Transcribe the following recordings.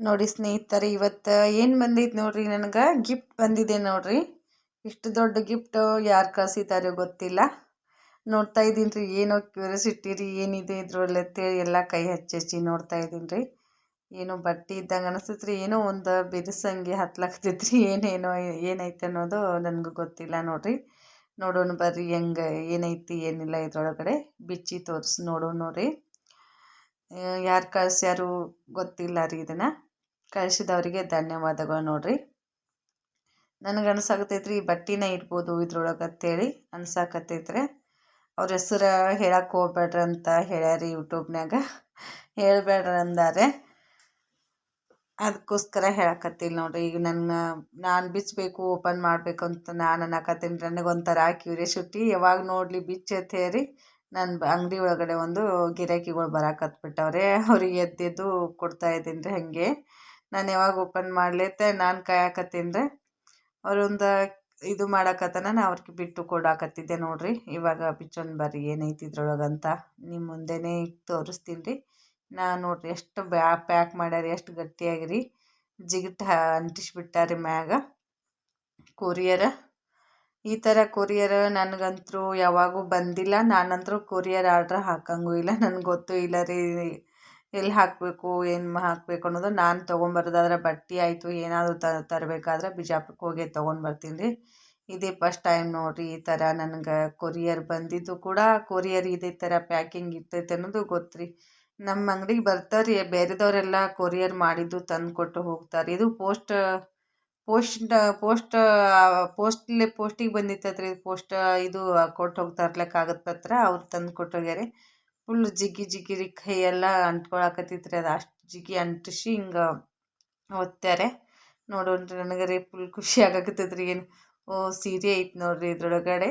ನೋಡಿ ಸ್ನೇಹಿತರೆ, ಇವತ್ತು ಏನು ಬಂದೈತೆ ನೋಡ್ರಿ ನನಗೆ? ಗಿಫ್ಟ್ ಬಂದಿದೆ ನೋಡ್ರಿ. ಇಷ್ಟು ದೊಡ್ಡ ಗಿಫ್ಟ್ ಯಾರು ಕಳಿಸಿದ್ದಾರೆ ಗೊತ್ತಿಲ್ಲ. ನೋಡ್ತಾ ಇದ್ದೀನಿ ರೀ ಏನೋ ಕ್ಯೂರಿಯಾಸಿಟಿ ರೀ, ಏನಿದೆ ಇದ್ರಲ್ಲಿ ಅಂತೇಳಿ ಎಲ್ಲ ಕೈ ಹಚ್ಚಿ ಹಚ್ಚಿ ನೋಡ್ತಾ ಇದ್ದೀನಿ ರೀ ಏನೋ ಬಟ್ಟೆ ಇದ್ದಂಗೆ ಅನಿಸ್ತೈತೆ ರೀ ಏನೋ ಒಂದು ಬಿರುಸಂಗೆ ಹತ್ಲಾಗ್ತೈತೆ ರೀ ಏನೇನೋ, ಏನೈತೆ ಅನ್ನೋದು ನನಗೂ ಗೊತ್ತಿಲ್ಲ ನೋಡ್ರಿ. ನೋಡೋಣ ಬರ್ರಿ, ಹೆಂಗೆ, ಏನೈತಿ, ಏನಿಲ್ಲ ಇದ್ರೊಳಗಡೆ. ಬಿಚ್ಚಿ ತೋರಿಸಿ ನೋಡೋಣ ನೋಡ್ರಿ. ಯಾರು ಕಳ್ಸ್ಯಾರು ಗೊತ್ತಿಲ್ಲ ರೀ ಇದನ್ನು. ಕಳಿಸಿದವರಿಗೆ ಧನ್ಯವಾದಗಳು ನೋಡಿರಿ. ನನಗೆ ಅನ್ಸಾಕತ್ತೈತ್ರಿ ಈ ಬಟ್ಟಿನ ಇಡ್ಬೋದು ಇದ್ರೊಳಗೆ ಅಂತೇಳಿ ಅನ್ಸಾಕತ್ತೈತ್ರಿ. ಅವ್ರ ಹೆಸರು ಹೇಳಕ್ಕೆ ಹೋಗ್ಬೇಡ್ರಿ ಅಂತ ಹೇಳ್ಯಾರಿ ಯೂಟ್ಯೂಬ್ನಾಗ ಹೇಳ್ಬೇಡ್ರಿ ಅಂದಾರೆ. ಅದಕ್ಕೋಸ್ಕರ ಹೇಳಕತ್ತಿಲ್ಲ ನೋಡ್ರಿ. ಈಗ ನನ್ನ, ನಾನು ಬಿಚ್ಚಬೇಕು ಓಪನ್ ಮಾಡಬೇಕು ಅಂತ ನಾನು ಅನ್ನಕತ್ತೀನಿ. ನನಗೊಂಥರ ಕ್ಯೂರಿಯಾಸಿಟಿ ಯಾವಾಗ ನೋಡಲಿ ಬಿಚ್ಚತ್ತೇರಿ ನನ್ನ ಅಂಗಡಿ ಒಳಗಡೆ ಒಂದು ಗಿರಾಕಿಗಳು ಬರಾಕತ್ಬಿಟ್ಟವ್ರೆ. ಅವ್ರಿಗೆ ಎದ್ದೆದ್ದು ಕೊಡ್ತಾ ಇದ್ದೀನಿ ರೀ ಹಾಗೆ. ನಾನು ಯಾವಾಗ ಓಪನ್ ಮಾಡ್ಲೇತೆ ನಾನು ಕಾಯಕತ್ತೀನಿ ರೀ ಅವರೊಂದು ಇದು ಮಾಡಕತ್ತನ ನಾ ಅವ್ರಿಗೆ ಬಿಟ್ಟು ಕೊಡಾಕತ್ತಿದ್ದೆ ನೋಡಿರಿ. ಇವಾಗ ಬಿಚ್ಚೊಂದು ಬರ್ರಿ ಏನೈತಿ ಇದ್ರೊಳಗಂತ ನಿಮ್ಮ ಮುಂದೆನೇ ತೋರಿಸ್ತೀನಿ ರೀ ನಾ ನೋಡಿರಿ ಎಷ್ಟು ಬ್ಯಾ ಪ್ಯಾಕ್ ಮಾಡ್ಯಾರ, ಎಷ್ಟು ಗಟ್ಟಿಯಾಗಿರಿ. ಜಿಗಿಟ್ ಅಂಟಿಸ್ಬಿಟ್ಟಾರಿ ಮ್ಯಾಗ. ಕೊರಿಯರ. ಈ ಥರ ಕೊರಿಯರ್ ನನಗಂತೂ ಯಾವಾಗೂ ಬಂದಿಲ್ಲ. ನಾನಂತರೂ ಕೊರಿಯರ್ ಆರ್ಡ್ರ್ ಹಾಕಂಗೂ ಇಲ್ಲ. ನನಗೆ ಗೊತ್ತೂ ಇಲ್ಲ ರೀ. ಎಲ್ಲಿ ಹಾಕಬೇಕು, ಏನು ಹಾಕಬೇಕು ಅನ್ನೋದು ನಾನು ತೊಗೊಂಬರೋದಾದ್ರೆ ಬಟ್ಟೆ ಆಯಿತು, ಏನಾದರೂ ತರಬೇಕಾದ್ರೆ ಬಿಜಾಪುರಕ್ಕೆ ಹೋಗಿ ತೊಗೊಂಡು ಬರ್ತೀನಿ ರೀ. ಇದೇ ಫಸ್ಟ್ ಟೈಮ್ ನೋಡಿರಿ ಈ ಥರ ನನಗೆ ಕೊರಿಯರ್ ಬಂದಿದ್ದು ಕೂಡ ಕೊರಿಯರ್ ಇದೇ ಥರ ಪ್ಯಾಕಿಂಗ್ ಇರ್ತೈತೆ ಅನ್ನೋದು ಗೊತ್ತು ರೀ ನಮ್ಮ ಅಂಗಡಿಗೆ ಬರ್ತಾರೆ ರೀ ಬೇರೆದವರೆಲ್ಲ ಕೊರಿಯರ್ ಮಾಡಿದ್ದು ತಂದು ಕೊಟ್ಟು ಹೋಗ್ತಾರೆ. ಇದು ಪೋಸ್ಟ್ ಪೋಸ್ಟ್ ಪೋಸ್ಟ್, ಪೋಸ್ಟ್ಲೆ, ಪೋಸ್ಟಿಗೆ ಬಂದಿತ್ತತ್ರಿ ಪೋಸ್ಟ್ ಇದು ಕೊಟ್ಟು ಹೋಗ್ತಾರಲ್ಲ ಕಾಗದ ಪತ್ರ, ಅವ್ರು ತಂದು ಕೊಟ್ಟು ಹೋಗ್ಯಾರೆ. ಫುಲ್ ಜಿಗಿ ಜಿಗಿರಿ ಕೈಯೆಲ್ಲ ಅಂಟ್ಕೊಳಕತ್ತಿತ್ತು ರೀ ಅದು ಅಷ್ಟು ಜಿಗಿ ಅಂಟಿಸಿ ಹಿಂಗೆ ಒತ್ತಾರೆ ನೋಡೋಣ್ರಿ ನನಗೆ ರೀ ಫುಲ್ ಖುಷಿ ಆಗಕತ್ತೈತೆ ರೀ ಏನು. ಓ, ಸೀರೆ ಐತೆ ನೋಡ್ರಿ ಇದ್ರೊಳಗಡೆ.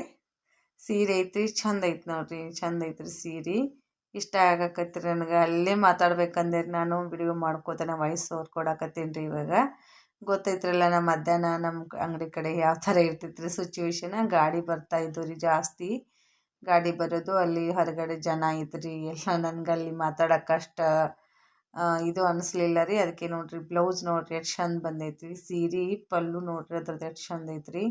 ಸೀರೆ ಐತ್ರಿ ಚಂದ ಐತೆ ನೋಡ್ರಿ ಚಂದ ಐತ್ರಿ ಸೀರೆ. ಇಷ್ಟ ಆಗಕತ್ತಿ ನನಗೆ. ಅಲ್ಲೇ ಮಾತಾಡ್ಬೇಕಂದ್ರೆ ನಾನು, ವಿಡಿಯೋ ಮಾಡ್ಕೋತಾನೆ, ವಾಯ್ಸ್ ಅವ್ರು ಕೊಡಕತ್ತೀನಿ ರೀ ಇವಾಗ. ಗೊತ್ತೈತ್ರಲ್ಲ ನಮ್ಮ ಮಧ್ಯಾಹ್ನ ನಮ್ಮ ಅಂಗಡಿ ಕಡೆ ಯಾವ ಥರ ಇರ್ತೈತ್ರಿ ಸಿಚುವೇಶನ್ ಗಾಡಿ ಬರ್ತಾ ಇದ್ದವು ರೀ ಜಾಸ್ತಿ. ಗಾಡಿ ಬರೋದು, ಅಲ್ಲಿ ಹೊರಗಡೆ ಜನ ಇದ್ರಿ, ಎಲ್ಲ ನನ್ಗೆ ಅಲ್ಲಿ ಮಾತಾಡೋಕೆ ಅಷ್ಟು ಇದು ಅನಿಸ್ಲಿಲ್ಲ ರೀ. ಅದಕ್ಕೆ ನೋಡಿರಿ, ಬ್ಲೌಸ್ ನೋಡಿರಿ, ಎಷ್ಟು ಚಂದ ಬಂದೈತಿ ಸೀರೆ, ಪಲ್ಲು ನೋಡಿರಿ ಅದ್ರದ್ದು ಎಷ್ಟು ಚಂದ ಐತ್ರಿ.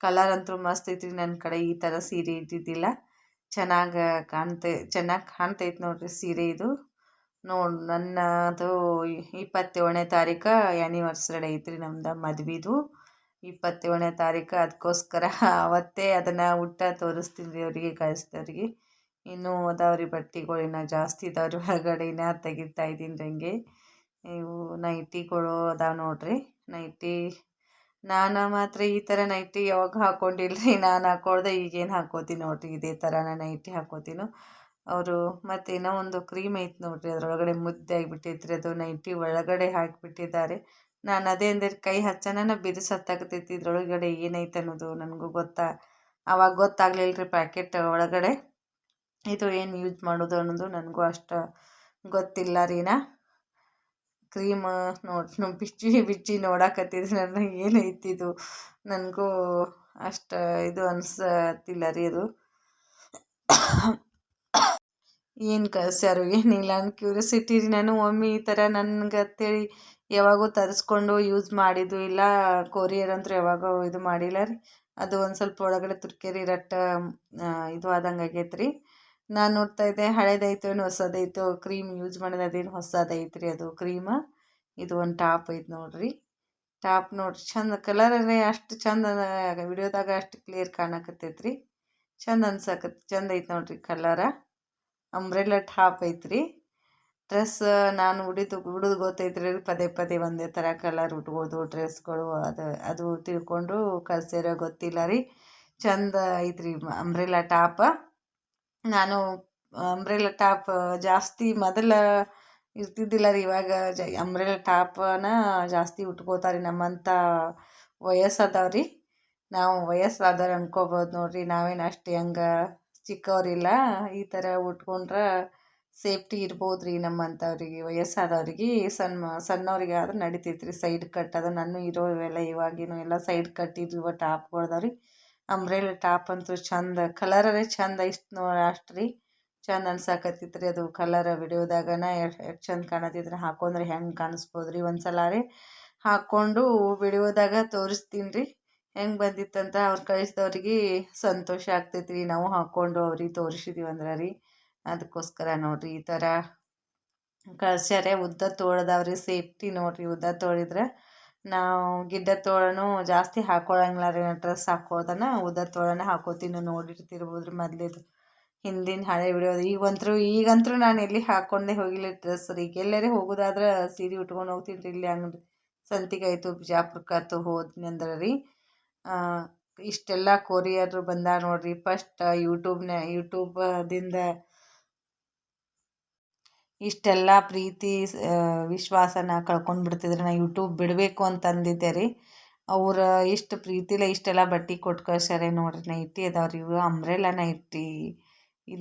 ಕಲರ್ ಅಂತೂ ಮಸ್ತ್ ಐತ್ರಿ ನನ್ನ ಕಡೆ ಈ ಥರ ಸೀರೆ ಇದ್ದಿದ್ದಿಲ್ಲ ಚೆನ್ನಾಗಿ ಕಾಣ್ತೈ, ಚೆನ್ನಾಗಿ ಕಾಣ್ತೈತೆ ನೋಡಿರಿ ಸೀರೆ ಇದು. ನೋಡಿ, ನನ್ನದು ಇಪ್ಪತ್ತೇಳನೇ ತಾರೀಕು ಆ್ಯನಿವರ್ಸರಿ ಐತ್ರಿ ನಮ್ದು ಮದ್ವೆದು. ಇಪ್ಪತ್ತೇಳನೇ ತಾರೀಕು. ಅದಕ್ಕೋಸ್ಕರ ಅವತ್ತೇ ಅದನ್ನು ಊಟ ತೋರಿಸ್ತೀನಿ ಅವರಿಗೆ ಕಳಿಸ್ದವ್ರಿಗೆ ಇನ್ನೂ ಅದಾವ್ರಿ, ಬಟ್ಟೆಗಳು ಇನ್ನೂ ಜಾಸ್ತಿ ಇದಾವ್ರಿ ಹೊರಗಡೆ ಇನ್ನೂ ತೆಗಿತಾ ಇದ್ದೀನಿ ಹಂಗೆ ಇವು ನೈಟಿಗಳು ಅದಾವೆ ನೋಡಿರಿ. ನೈಟಿ, ನಾನು ಮಾತ್ರ ಈ ಥರ ನೈಟಿ ಯಾವಾಗ ಹಾಕ್ಕೊಂಡಿಲ್ಲ ರೀ ನಾನು ಹಾಕೊಳ್ದೆ, ಈಗೇನು ಹಾಕೋತೀನಿ ನೋಡಿರಿ. ಇದೇ ಥರ ನಾನು ನೈಟಿ ಹಾಕೋತೀನಿ. ಅವರು ಮತ್ತು ಇನ್ನೂ ಒಂದು ಕ್ರೀಮ್ ಐತೆ ನೋಡಿರಿ. ಅದರೊಳಗಡೆ ಮುದ್ದೆ ಆಗಿಬಿಟ್ಟೈತ್ರಿ. ಅದು ನೈಟಿ ಒಳಗಡೆ ಹಾಕಿಬಿಟ್ಟಿದ್ದಾರೆ. ನಾನು ಅದೇ ಅಂದರೆ ಕೈ ಹಚ್ಚನ ಬಿರುಸು ಹತ್ತಾಕತೈತಿ ಇದ್ರೊಳಗಡೆ ಏನೈತೆ ಅನ್ನೋದು ನನಗೂ ಗೊತ್ತಾ. ಅವಾಗ ಗೊತ್ತಾಗ್ಲಿಲ್ಲ ರೀ ಪ್ಯಾಕೆಟ್ ಒಳಗಡೆ. ಇದು ಏನು ಯೂಸ್ ಮಾಡೋದು ಅನ್ನೋದು ನನಗೂ ಅಷ್ಟು ಗೊತ್ತಿಲ್ಲ ರೀನಾ ಕ್ರೀಮ್ ನೋಡಿ ಬಿಚ್ಚಿ ಬಿಚ್ಚಿ ನೋಡಾಕತ್ತಿದ್ರೆ ನನಗೆ ಏನೈತಿದು ನನಗೂ ಅಷ್ಟು ಇದು ಅನ್ಸತ್ತಿಲ್ಲ ರೀ ಅದು. ಏನು ಕಳ್ಸ್ಯಾರು ಏನಿಲ್ಲ ಅಂತ ಕ್ಯೂರಿಯಾಸಿಟಿ ರೀ, ನಾನು ಒಮ್ಮೆ ಈ ಥರ ನನಗೆ ಅಂತೇಳಿ ಯಾವಾಗೂ ತರಿಸ್ಕೊಂಡು ಯೂಸ್ ಮಾಡಿದ್ದು ಇಲ್ಲ ಕೊರಿಯರ್ ಅಂತೂ ಯಾವಾಗೂ ಇದು ಮಾಡಿಲ್ಲ ರೀ. ಅದು ಒಂದು ಸ್ವಲ್ಪ ಒಳಗಡೆ ತುರ್ಕೇರಿ ರಟ್ಟ ಇದು ಆದಂಗೆ ಆಗೈತೆ ರೀ. ನಾನು ನೋಡ್ತಾ ಇದ್ದೆ, ಹಳೇದೈತೋ ಏನು ಹೊಸದೈತೋ ಕ್ರೀಮ್ ಯೂಸ್ ಮಾಡಿದ ಅದೇನು ಹೊಸದೈತೆ ರೀ ಅದು ಕ್ರೀಮ ಇದು ಒಂದು ಟಾಪ್ ಐತೆ ನೋಡಿರಿ. ಟಾಪ್ ನೋಡಿರಿ, ಚಂದ ಕಲರೇ ಅಷ್ಟು ಚಂದ, ವಿಡಿಯೋದಾಗ ಅಷ್ಟು ಕ್ಲಿಯರ್ ಕಾಣಕತ್ತೈತೆ ರೀ ಚಂದ ಅನ್ಸಕತ್ ಚಂದ ಐತೆ ನೋಡಿರಿ ಕಲರ ಅಂಬ್ರೆಲ್ಲ ಟಾಪ್ ಐತ್ರಿ. ಡ್ರೆಸ್ ನಾನು ಉಡಿದು, ಉಡೋದು ಗೊತ್ತೈತ್ರಿ ಪದೇ ಪದೇ ಒಂದೇ ಥರ ಕಲರ್ ಉಟ್ಬೋದು ಡ್ರೆಸ್ಗಳು ಅದು ಅದು ತಿಳ್ಕೊಂಡು ಕಲ್ಸಿರೋ ಗೊತ್ತಿಲ್ಲ ರೀ. ಚಂದ ಐತ್ರಿ ಅಂಬ್ರೆಲ್ಲ ಟಾಪ ನಾನು ಅಂಬ್ರೆಲಾ ಟಾಪ್ ಜಾಸ್ತಿ ಮೊದಲ ಇರ್ತಿದ್ದಿಲ್ಲ ರೀ, ಇವಾಗ ಜ ಅಂಬ್ರೆಲ್ಲ ಟಾಪನ ಜಾಸ್ತಿ ಉಟ್ಕೋತಾರೆ ನಮ್ಮಂಥ ವಯಸ್ಸಾದವ್ರಿ. ನಾವು ವಯಸ್ಸಾದವ್ರು ಅನ್ಕೋಬೋದು ನೋಡ್ರಿ, ನಾವೇನು ಅಷ್ಟು ಹೆಂಗೆ ಚಿಕ್ಕವರಿಲ್ಲ, ಈ ಥರ ಉಟ್ಕೊಂಡ್ರೆ ಸೇಫ್ಟಿ ಇರ್ಬೋದು ರೀ ನಮ್ಮಂಥವ್ರಿಗೆ, ವಯಸ್ಸಾದವ್ರಿಗೆ. ಸಣ್ಣ ಸಣ್ಣವ್ರಿಗೆ ಆದ್ರೆ ನಡಿತೈತೆ ರೀ ಸೈಡ್ ಕಟ್. ಅದು ನಾನು ಇರೋ ಇವೆಲ್ಲ ಇವಾಗಿನೂ ಎಲ್ಲ ಸೈಡ್ ಕಟ್ ಇರುವ ಟಾಪ್ಗಳದಾವ ರೀ ಅಂಬ್ರೆಲ ಟಾಪ್ ಅಂತೂ ಚಂದ, ಕಲರೇ ಚಂದ ಇಷ್ಟು ನೋ ಅಷ್ಟು ರೀ ಚಂದ ಅನ್ಸಾಕತ್ತಿತ್ತು ರೀ ಅದು ಕಲರ್ ವಿಡಿಯೋದಾಗನ ಎಷ್ಟು ಚಂದ ಕಾಣತ್ತಿದ್ರೆ ಹಾಕೊಂಡ್ರೆ ಹೆಂಗೆ ಕಾಣಿಸ್ಬೋದು ರೀ ಒಂದು ಸಲ ರೀ ಹಾಕ್ಕೊಂಡು ವಿಡಿಯೋದಾಗ ತೋರಿಸ್ತೀನಿ ರೀ ಹೆಂಗೆ ಬಂದಿತ್ತಂತ ಅವ್ರು ಕಳಿಸಿದವ್ರಿಗೆ ಸಂತೋಷ ಆಗ್ತೈತೆ ರೀ ನಾವು ಹಾಕ್ಕೊಂಡು ಅವ್ರಿಗೆ ತೋರಿಸಿದೀವಿ ಅಂದ್ರೆ ರೀ. ಅದಕ್ಕೋಸ್ಕರ ನೋಡಿರಿ ಈ ಥರ ಕಳ್ಸ್ಯಾರೆ. ಉದ್ದ ತೋಳ್ದವ್ರಿ, ಸೇಫ್ಟಿ ನೋಡಿರಿ. ಉದ್ದ ತೋಳಿದ್ರೆ ನಾವು ಗಿಡ್ಡ ತೋಳನು ಜಾಸ್ತಿ ಹಾಕೊಳಂಗಿಲ್ಲ ರೀ. ಡ್ರೆಸ್ ಹಾಕೊಳ್ದನ ಉದ್ದ ತೋಳನ ಹಾಕೋತೀನಿ ನೋಡಿರ್ತಿರ್ಬೋದು ಮೊದ್ಲಿದು ಹಿಂದಿನ ಹಳೆ ಬಿಡೋದು ಈಗಂತೂ ಈಗಂತರೂ ನಾನು ಎಲ್ಲಿ ಹಾಕೊಂಡೇ ಹೋಗಿಲ್ಲ ಡ್ರೆಸ್ ರೀ. ಎಲ್ಲರೇ ಹೋಗೋದಾದ್ರೆ ಸೀರೆ ಉಟ್ಕೊಂಡು ಹೋಗ್ತೀನಿ ರೀ. ಇಲ್ಲಿ ಅಂಗಡಿ ಸಂತಿಗೆ ಆಯಿತು ಬಿಜಾಪುರಕ್ಕೆ ಆಯ್ತು ರೀ. ಇಷ್ಟೆಲ್ಲ ಕೊರಿಯರ್ ಬಂದಾರ ನೋಡಿರಿ. ಫಸ್ಟ್ ಯೂಟ್ಯೂಬ್ನ ಯೂಟ್ಯೂಬದಿಂದ ಇಷ್ಟೆಲ್ಲ ಪ್ರೀತಿ ವಿಶ್ವಾಸನ ಕಳ್ಕೊಂಡು ಬಿಡ್ತಿದ್ರೆ. ನಾ ಯೂಟ್ಯೂಬ್ ಬಿಡಬೇಕು ಅಂತಂದಿದ್ದೆ ರೀ ಅವ್ರು ಇಷ್ಟು ಪ್ರೀತಿಲೇ ಇಷ್ಟೆಲ್ಲ ಬಟ್ಟೆ ಕೊಟ್ಟು ಕಳ್ಸ್ಯಾರೆ ನೋಡಿರಿ. ನೈಟಿ ಅದಾವ್ರಿ ಇವು ಅಂಬ್ರೆಲಾ ನೈಟಿ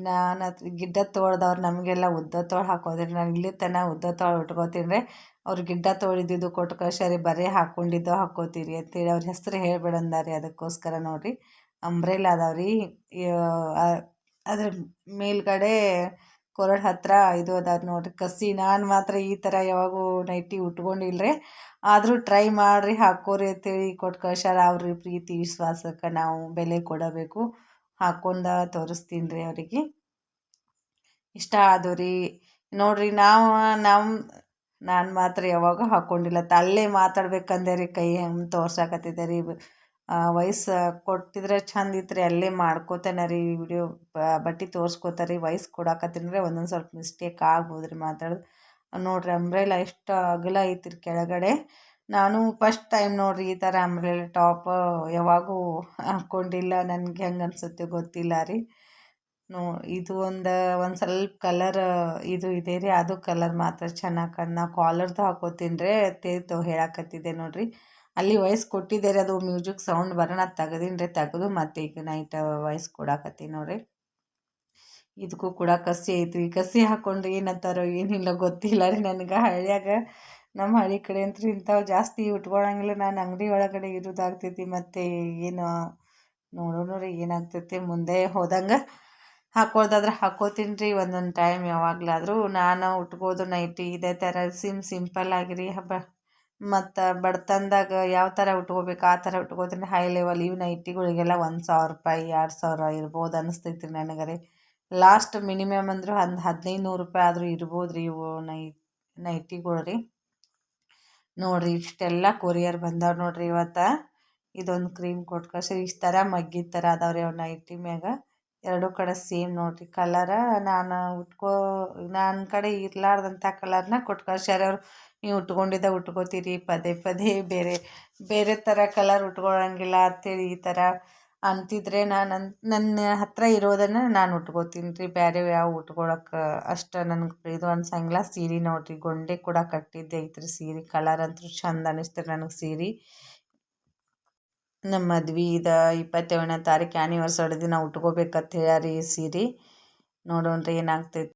ನಾನು ಗಿಡ್ಡ ತೋಳ್ದವ್ರು ನಮಗೆಲ್ಲ ಉದ್ದ ತೋಳು ಹಾಕೋದ್ರೆ ನಾನು ಇಲ್ಲಿ ತನಕ ಉದ್ದ ತೋಳು ಉಟ್ಕೋತೀನಿ ಅವ್ರು ಗಿಡ್ಡ ತೋಳಿದ್ದು ಕೊಟ್ಟು ಕಳ್ಸ್ಯಾರಿ ಬರೀ ಹಾಕ್ಕೊಂಡಿದ್ದು ಹಾಕ್ಕೋತೀರಿ ಅಂತೇಳಿ ಅವ್ರ ಹೆಸ್ರು ಹೇಳ್ಬೇಡ ಅಂದಾರಿ ಅದಕ್ಕೋಸ್ಕರ ನೋಡಿರಿ. ಅಂಬ್ರೆಲಾ ಅದಾವ್ರಿ. ಅದ್ರ ಮೇಲ್ಗಡೆ ಕೊರಡ್ ಹತ್ತಿರ ಇದು ಅದಾವ ನೋಡಿರಿ. ಕಸಿ ನಾನು ಮಾತ್ರ ಈ ಥರ ಯಾವಾಗೂ ನೈಟಿ ಉಟ್ಕೊಂಡಿಲ್ರಿ. ಆದರೂ ಟ್ರೈ ಮಾಡಿರಿ ಹಾಕೋರಿ ಅಂತೇಳಿ ಕೊಟ್ಟು ಕಳ್ಸ್ಯಾರ ಅವ್ರ ಪ್ರೀತಿ, ವಿಶ್ವಾಸಕ್ಕೆ ನಾವು ಬೆಲೆ ಕೊಡಬೇಕು. ಹಾಕ್ಕೊಂಡು ತೋರಿಸ್ತೀನಿ ರೀ ಅವರಿಗೆ. ಇಷ್ಟ ಆದವು ರೀ. ನೋಡಿರಿ ನಾವು ನಮ್ಮ ನಾನು ಮಾತ್ರ ಯಾವಾಗ ಹಾಕ್ಕೊಂಡಿಲ್ಲ ಅಲ್ಲೇ ಮಾತಾಡ್ಬೇಕಂದೆ ರೀ ಕೈ ಹೆಂಗೆ ತೋರ್ಸಾಕತ್ತಿದ್ದೆ ರೀ. ವಯಸ್ಸು ಕೊಟ್ಟಿದ್ರೆ ಚಂದ ಇತ್ತು ಅಲ್ಲೇ ಮಾಡ್ಕೋತಾನೆ ರೀ ವಿಡಿಯೋ. ಬಟ್ಟೆ ತೋರ್ಸ್ಕೊತಾರೆ ರೀ. ವಯಸ್ಸು ಕೊಡಾಕತ್ತೀನಿ ಒಂದೊಂದು ಸ್ವಲ್ಪ ಮಿಸ್ಟೇಕ್ ಆಗ್ಬೋದು ರೀ ಮಾತಾಡೋದು. ನೋಡ್ರಿ ಅಂಬ್ರೆಲ್ಲ ಎಷ್ಟು ಅಗಲ ಐತ್ರಿ ಕೆಳಗಡೆ. ನಾನು ಫಸ್ಟ್ ಟೈಮ್ ನೋಡಿರಿ ಈ ಥರ ಅಂಬ್ರೆಲಾ ಟಾಪ್ ಯಾವಾಗೂ ಹಾಕ್ಕೊಂಡಿಲ್ಲ ನನಗೆ ಹೆಂಗೆ ಅನಿಸುತ್ತೆ ಗೊತ್ತಿಲ್ಲ ರೀ. ನೋ, ಇದು ಒಂದು ಒಂದು ಸ್ವಲ್ಪ ಕಲರ್ ಇದು ಇದೆ ರೀ. ಅದು ಕಲರ್ ಮಾತ್ರ ಚೆನ್ನಾಗಿ ಕಂಡು ನಾ ಕಾಲರ್ದು ಹಾಕೋತೀನಿ ರೀ ತೇತು ಹೇಳಕತ್ತಿದ್ದೆ ನೋಡಿರಿ. ಅಲ್ಲಿ ವಾಯ್ಸ್ ಕೊಟ್ಟಿದ್ದೆ ರೀ, ಅದು ಮ್ಯೂಸಿಕ್ ಸೌಂಡ್ ಬರೋಣ ತೆಗ್ದೀನಿ ರೀ, ತೆಗೆದು ಮತ್ತೆ ಈಗ ನೈಟ್ ವಾಯ್ಸ್ ಕೊಡಾಕತ್ತೀನಿ ನೋಡಿರಿ. ಇದಕ್ಕೂ ಕೂಡ ಕಸಿ ಐತ್ರಿ. ಕಸಿ ಹಾಕ್ಕೊಂಡ್ರೆ ಏನಂತಾರೋ ಏನಿಲ್ಲ ಗೊತ್ತಿಲ್ಲ ರೀ ನನಗೆ ಹಳ್ಳಿಯಾಗ ನಮ್ಮ ಹಳ್ಳಿ ಕಡೆ ಅಂತೂ ಇಂಥವು ಜಾಸ್ತಿ ಉಟ್ಕೊಳಂಗಿಲ್ಲ. ನಾನು ಅಂಗಡಿ ಒಳಗಡೆ ಇರೋದಾಗ್ತೈತಿ ಮತ್ತು ಏನು ನೋಡೋಣ ರೀ ಏನಾಗ್ತೈತಿ ಮುಂದೆ ಹೋದಂಗೆ ಹಾಕೋದಾದ್ರೆ ಹಾಕೋತೀನಿ ರೀ ಒಂದೊಂದು ಟೈಮ್ ಯಾವಾಗಲಾದರೂ. ನಾನು ಉಟ್ಕೋದು ನೈಟಿ ಇದೇ ಥರ ಸಿಮ್ ಸಿಂಪಲ್ ಆಗಿರಿ. ಹಬ್ಬ ಮತ್ತು ಬಡತನದಾಗ ಯಾವ ಥರ ಉಟ್ಕೋಬೇಕು ಆ ಥರ ಉಟ್ಕೋತೀನಿ. ಹೈ ಲೆವೆಲ್ ಇವು ನೈಟಿಗಳಿಗೆಲ್ಲ ಒಂದು ಸಾವಿರ ರೂಪಾಯಿ, ಎರಡು ಸಾವಿರ ಇರ್ಬೋದು ಅನಿಸ್ತೈತಿ ರೀ. ಲಾಸ್ಟ್ ಮಿನಿಮಮ್ ಅಂದರೂ ಒಂದು ಹದಿನೈದು ನೂರು ರೂಪಾಯಿ ಆದರೂ ಇರ್ಬೋದು ರೀ ಇವು ನೈ ನೈಟಿಗಳು ರೀ. ನೋಡಿರಿ, ಇಷ್ಟೆಲ್ಲ ಕೊರಿಯರ್ ಬಂದವೆ ನೋಡಿರಿ ಇವತ್ತು. ಇದೊಂದು ಕ್ರೀಮ್ ಕೊಟ್ಟು ಕಳ್ಸಿ ಇಷ್ಟು ಥರ ಮಗ್ಗಿದ ಥರ ಅದಾವ್ರಿ ರೀ ಅವು ನೈಟಿ ಮ್ಯಾಗ. ಎರಡೂ ಕಡೆ ಸೇಮ್ ನೋಡಿರಿ. ಕಲರ ನಾನು ಉಟ್ಕೋ ನನ್ನ ಕಡೆ ಇರಲಾರ್ದಂಥ ಕಲರ್ನ ಕೊಟ್ಟು ಕಳ್ಸ್ಯಾರ ಅವ್ರು. ನೀವು ಉಟ್ಕೊಂಡಿದ್ದ ಉಟ್ಕೋತೀರಿ, ಪದೇ ಪದೇ ಬೇರೆ ಬೇರೆ ಥರ ಕಲರ್ ಉಟ್ಕೊಳ್ಳೋಂಗಿಲ್ಲ ಅಂತೇಳಿ ಈ ಥರ ಅಂತಿದ್ರೆ ನಾನು ನನ್ನ ಹತ್ತಿರ ಇರೋದನ್ನು ನಾನು ಉಟ್ಕೋತೀನಿ ರೀ. ಬೇರೆ ಯಾವ ಉಟ್ಕೊಳಕ್ಕೆ ಅಷ್ಟು ನನಗೆ ಇದು ಅನ್ಸಂಗಿಲ್ಲ. ಸೀರೆ ನೋಡಿರಿ, ಗೊಂಡೆ ಕೂಡ ಕಟ್ಟಿದ್ದೆ ಐತ್ರಿ ಸೀರೆ. ಕಲರ್ ಅಂತೂ ಚಂದ ಅನಿಸ್ತು ನನಗೆ ಸೀರೆ. ನಮ್ಮ ಮದ್ವೆ ಇದು ಇಪ್ಪತ್ತೇಳನೇ ತಾರೀಕು ಆ್ಯನಿವರ್ಸರಿ ದಿನ ಉಟ್ಕೋಬೇಕಂತ ಹೇಳ್ಯಾರಿ ಸೀರೆ. ನೋಡೋಣ ರೀ ಏನಾಗ್ತೈತಿ.